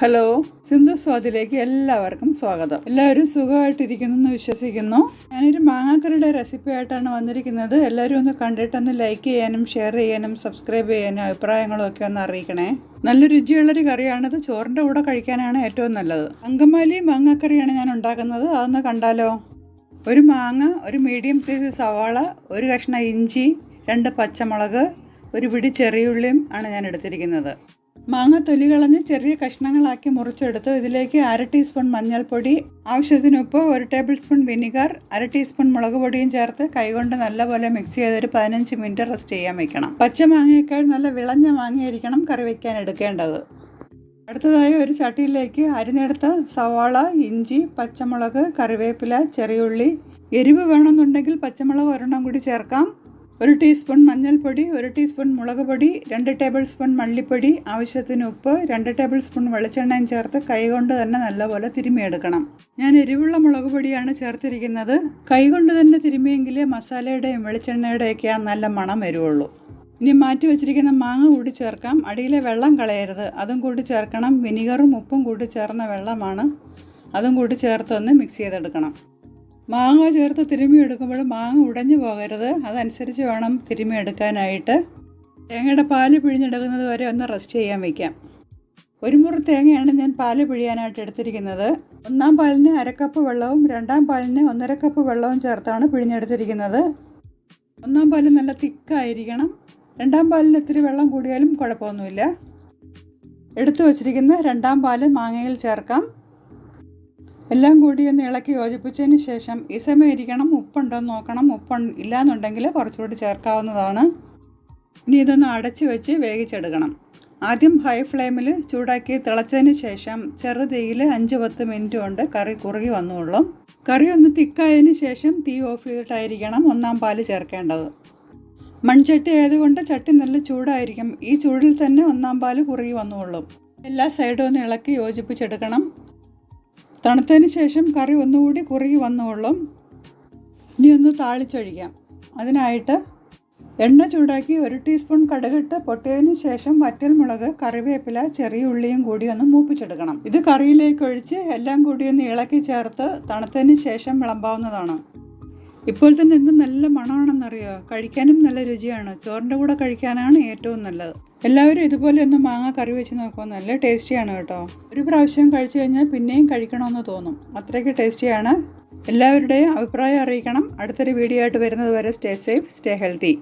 Hello Sindhu സ്വാദിലേക്ക് എല്ലാവർക്കും സ്വാഗതം. എല്ലാവരും സുഖമായിട്ടിരിക്കുന്നു എന്ന് വിശ്വസിക്കുന്നു. ഞാനൊരു മാങ്ങാക്കറിയുടെ റെസിപ്പി ആയിട്ടാണ് വന്നിരിക്കുന്നത്. എല്ലാവരും ഒന്ന് കണ്ടിട്ടൊന്ന് ലൈക്ക് ചെയ്യാനും ഷെയർ ചെയ്യാനും സബ്സ്ക്രൈബ് ചെയ്യാനും അഭിപ്രായങ്ങളും ഒക്കെ ഒന്ന് അറിയിക്കണേ. നല്ല രുചിയുള്ളൊരു കറിയാണിത്. ചോറിന്റെ കൂടെ കഴിക്കാനാണ് ഏറ്റവും നല്ലത്. അങ്കമാലി മാങ്ങാക്കറിയാണ് ഞാൻ ഉണ്ടാക്കുന്നത്. അതൊന്ന് കണ്ടാലോ? ഒരു മാങ്ങ ഒരു മീഡിയം സൈസ് സവാള ഒരു കഷ്ണം ഇഞ്ചി രണ്ട് പച്ചമുളക് ഒരു പിടി ചെറിയുള്ളിയും ആണ് ഞാൻ എടുത്തിരിക്കുന്നത്. മാങ്ങ തൊലി കളഞ്ഞ് ചെറിയ കഷ്ണങ്ങളാക്കി മുറിച്ചെടുത്തു ഇതിലേക്ക് അര ടീസ്പൂൺ മഞ്ഞൾപ്പൊടി ആവശ്യത്തിന് ഉപ്പ് ഒരു ടേബിൾ സ്പൂൺ വിനിഗർ അര ടീസ്പൂൺ മുളക് പൊടിയും ചേർത്ത് കൈകൊണ്ട് നല്ലപോലെ മിക്സ് ചെയ്ത് ഒരു പതിനഞ്ച് മിനിറ്റ് റെസ്റ്റ് ചെയ്യാൻ വെക്കണം. പച്ച മാങ്ങയേക്കാൾ നല്ല വിളഞ്ഞ മാങ്ങയായിരിക്കണം കറി വയ്ക്കാൻ എടുക്കേണ്ടത്. അടുത്തതായി ഒരു ചട്ടിയിലേക്ക് അരിഞ്ഞെടുത്ത സവാള ഇഞ്ചി പച്ചമുളക് കറിവേപ്പില ചെറിയുള്ളി എരിവ് വേണമെന്നുണ്ടെങ്കിൽ പച്ചമുളക് ഒരെണ്ണം കൂടി ചേർക്കാം. ഒരു ടീസ്പൂൺ മഞ്ഞൾപ്പൊടി ഒരു ടീസ്പൂൺ മുളക് പൊടി രണ്ട് ടേബിൾ സ്പൂൺ മല്ലിപ്പൊടി ആവശ്യത്തിന് ഉപ്പ് രണ്ട് ടേബിൾ സ്പൂൺ വെളിച്ചെണ്ണയും ചേർത്ത് കൈകൊണ്ട് തന്നെ നല്ലപോലെ തിരുമിയെടുക്കണം ഞാൻ എരിവുള്ള മുളക് പൊടിയാണ് ചേർത്തിരിക്കുന്നത് കൈകൊണ്ട് തന്നെ തിരുമിയെങ്കിലേ മസാലയുടെയും വെളിച്ചെണ്ണയുടെയൊക്കെ നല്ല മണം വരുവുള്ളൂ. ഇനി മാറ്റി വെച്ചിരിക്കുന്ന മാങ്ങ കൂടി ചേർക്കാം. അടിയിലെ വെള്ളം കളയരുത്. അതും കൂടി ചേർക്കണം. വിനിഗറും ഉപ്പും കൂടി ചേർന്ന വെള്ളമാണ്. അതും കൂടി ചേർത്തൊന്ന് മിക്സ് ചെയ്തെടുക്കണം. മാങ്ങ ചേർത്ത് തിരുമ്മി എടുക്കുമ്പോൾ മാങ്ങ ഉടഞ്ഞു പോകരുത്. അതനുസരിച്ച് വേണം തിരുമ്മി എടുക്കാനായിട്ട് തേങ്ങയുടെ പാൽ പിഴിഞ്ഞെടുക്കുന്നത് വരെ ഒന്ന് റെസ്റ്റ് ചെയ്യാൻ വയ്ക്കാം ഒരു മുറി തേങ്ങയാണ് ഞാൻ പാൽ പിഴിയാനായിട്ട് എടുത്തിരിക്കുന്നത്. ഒന്നാം പാലിന് അരക്കപ്പ് വെള്ളവും രണ്ടാം പാലിന് ഒന്നര കപ്പ് വെള്ളവും ചേർത്താണ് പിഴിഞ്ഞെടുത്തിരിക്കുന്നത്. ഒന്നാം പാൽ നല്ല തിക്കായിരിക്കണം. രണ്ടാം പാലിന് ഇത്തിരി വെള്ളം കൂടിയാലും കുഴപ്പമൊന്നുമില്ല. എടുത്തു വച്ചിരിക്കുന്ന രണ്ടാം പാൽ മാങ്ങയിൽ ചേർക്കാം. എല്ലാം കൂടി ഒന്ന് ഇളക്കി യോജിപ്പിച്ചതിന് ശേഷം ഈ സമയം ഇരിക്കണം നോക്കണം. ഉപ്പ് ഇല്ലാന്നുണ്ടെങ്കിൽ കുറച്ചുകൂടി ചേർക്കാവുന്നതാണ്. ഇനി ഇതൊന്ന് അടച്ചു വെച്ച് വേവിച്ചെടുക്കണം. ആദ്യം ഹൈ ഫ്ലെയിമിൽ ചൂടാക്കി തിളച്ചതിന് ശേഷം ചെറുതീയിൽ അഞ്ച് പത്ത് മിനിറ്റ് കൊണ്ട് കറി കുറുകി വന്നോളും കറി ഒന്ന് തിക്കായതിന് ശേഷം തീ ഓഫ് ചെയ്തിട്ടായിരിക്കണം ഒന്നാം പാൽ ചേർക്കേണ്ടത്. മൺചട്ടി ആയതുകൊണ്ട് ചട്ടി നല്ല ചൂടായിരിക്കും. ഈ ചൂടിൽ തന്നെ ഒന്നാം പാൽ കുറുകി വന്നോളും എല്ലാ സൈഡും ഒന്ന് ഇളക്കി യോജിപ്പിച്ചെടുക്കണം. തണുത്തതിന് ശേഷം കറി ഒന്നുകൂടി കുറുകി വന്നോളും. ഇനി ഒന്ന് താളിച്ചൊഴിക്കാം. അതിനായിട്ട് എണ്ണ ചൂടാക്കി ഒരു ടീസ്പൂൺ കടുകിട്ട് പൊട്ടിയതിന് ശേഷം വറ്റൽമുളക് കറിവേപ്പില ചെറിയ ഉള്ളിയും കൂടി ഒന്ന് മൂപ്പിച്ചെടുക്കണം. ഇത് കറിയിലേക്ക് ഒഴിച്ച് എല്ലാം കൂടി ഒന്ന് ഇളക്കി ചേർത്ത് തണുത്തതിന് ശേഷം വിളമ്പാവുന്നതാണ്. ഇപ്പോൾ തന്നെ എന്ത് നല്ല മണമാണെന്നറിയോ? കഴിക്കാനും നല്ല രുചിയാണ്. ചോറിന്റെ കൂടെ കഴിക്കാനാണ് ഏറ്റവും നല്ലത്. എല്ലാവരും ഇതുപോലെ ഒന്ന് മാങ്ങ കറി വെച്ച് നോക്കുമ്പോൾ നല്ല ടേസ്റ്റിയാണ് കേട്ടോ. ഒരു പ്രാവശ്യം കഴിച്ചു കഴിഞ്ഞാൽ പിന്നെയും കഴിക്കണമെന്ന് തോന്നും. അത്രയ്ക്ക് ടേസ്റ്റിയാണ്. എല്ലാവരുടെയും അഭിപ്രായം അറിയിക്കണം. അടുത്തൊരു വീഡിയോ ആയിട്ട് വരുന്നത് വരെ സ്റ്റേ സേഫ് സ്റ്റേ ഹെൽത്തി